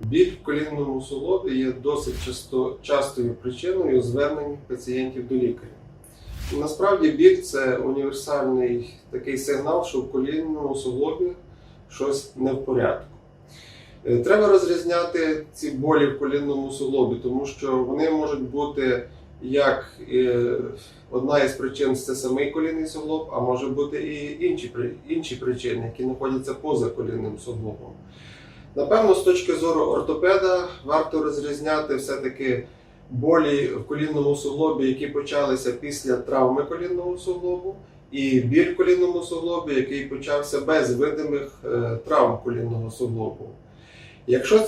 Біль в колінному суглобі є досить часто, частою причиною звернень пацієнтів до лікаря. Насправді біль це універсальний такий сигнал, що в колінному суглобі щось не в порядку. Е, Треба розрізняти ці болі в колінному суглобі, тому що вони можуть бути як е, одна із причин це самий колінний суглоб, а може бути і інші, інші причини, які знаходяться поза колінним суглобом. Напевно, з точки зору ортопеда варто розрізняти все-таки болі в колінному суглобі, які почалися після травми колінного суглобу, і біль в колінному суглобі, який почався без видимих е, травм колінного суглобу. Якщо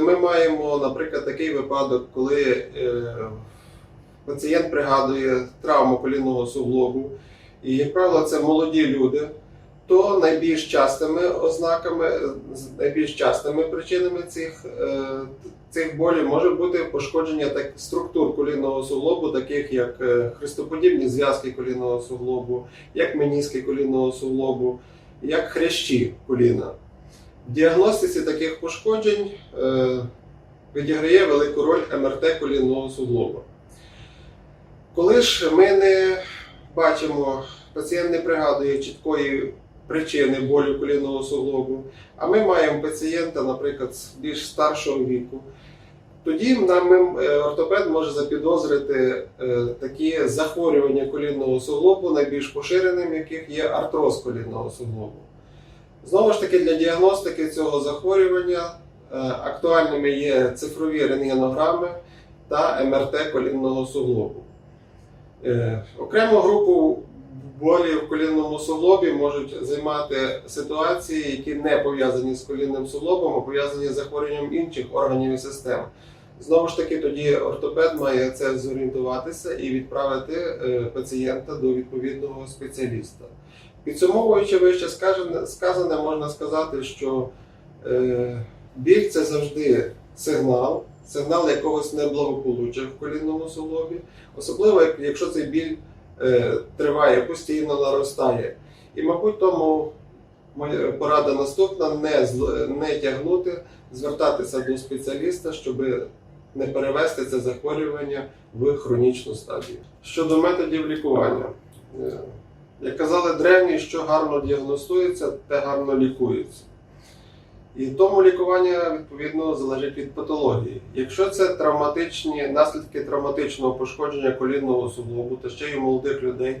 ми маємо, наприклад, такий випадок, коли е, пацієнт пригадує травму колінного суглобу, і, як правило, це молоді люди, то найбільш частими ознаками, найбільш частими причинами цих, е, цих болів може бути пошкодження так, структур колінного суглобу, таких як е, хрестоподібні зв'язки колінного суглобу, як меніски колінного суглобу, як хрящі коліна. В діагностиці таких пошкоджень е, відіграє велику роль МРТ колінного суглоба. Коли ж ми не бачимо, пацієнт не пригадує чіткої причини болю колінного суглобу, а ми маємо пацієнта, наприклад, з більш старшого віку, тоді нам е, ортопед може запідозрити е, такі захворювання колінного суглобу, найбільш поширеним яких є артроз колінного суглобу. Знову ж таки, для діагностики цього захворювання е, актуальними є цифрові рентгенограми та МРТ колінного суглобу. Окрему групу болі в колінному суглобі можуть займати ситуації, які не пов'язані з колінним суглобом, а пов'язані з захворюванням інших органів і систем. Знову ж таки, тоді ортопед має це зорієнтуватися і відправити е, пацієнта до відповідного спеціаліста. Підсумовуючи вище сказане, можна сказати, що е, біль це завжди сигнал, сигнал якогось неблагополуччя в колінному суглобі, особливо якщо цей біль триває постійно, наростає. І, мабуть, тому моя порада наступна не, не тягнути, звертатися до спеціаліста, щоб не перевести це захворювання в хронічну стадію. Щодо методів лікування. Е, Як казали древні, що гарно діагностується, те гарно лікується. І тому лікування відповідно залежить від патології. Якщо це травматичні наслідки травматичного пошкодження колінного суглобу, та ще й у молодих людей,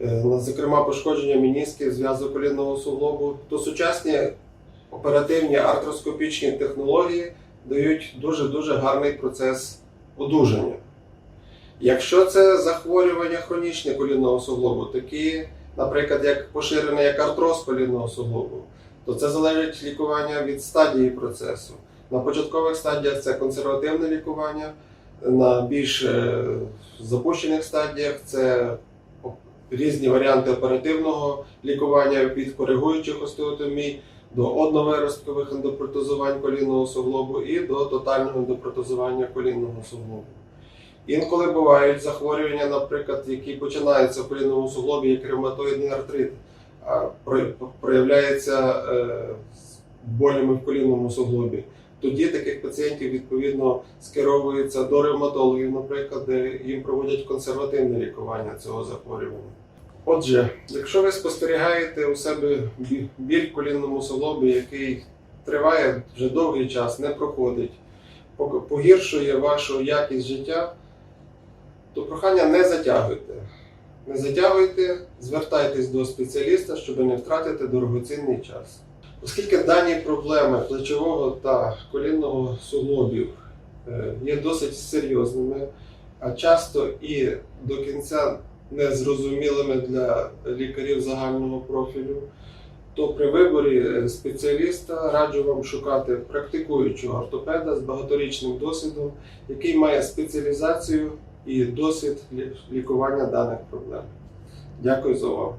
е, зокрема пошкодження мінісків, зв'язок колінного суглобу, то сучасні оперативні артроскопічні технології дають дуже-дуже гарний процес одужання. Якщо це захворювання хронічне колінного суглобу, такі, наприклад, як поширене як артроз колінного суглобу, то це залежить лікування від стадії процесу. На початкових стадіях це консервативне лікування, на більш е, запущених стадіях це різні варіанти оперативного лікування від коригуючих остеотомій до одновиросткових ендопротезувань колінного суглобу і до тотального ендопротезування колінного суглобу. Інколи бувають захворювання, наприклад, які починаються в колінному суглобі, як ревматоїдний артрит, проявляється е, болями в колінному суглобі. Тоді таких пацієнтів відповідно скеровуються до ревматологів, наприклад, де їм проводять консервативне лікування цього захворювання. Отже, якщо ви спостерігаєте у себе біль в колінному суглобі, який триває вже довгий час, не проходить, погіршує вашу якість життя, то прохання не затягуйте. Не затягуйте, звертайтесь до спеціаліста, щоб не втратити дорогоцінний час. Оскільки дані проблеми плечового та колінного суглобів е, є досить серйозними, а часто і до кінця незрозумілими для лікарів загального профілю, то при виборі е, спеціаліста раджу вам шукати практикуючого ортопеда з багаторічним досвідом, який має спеціалізацію і досвід лікування даних проблем. Дякую за увагу.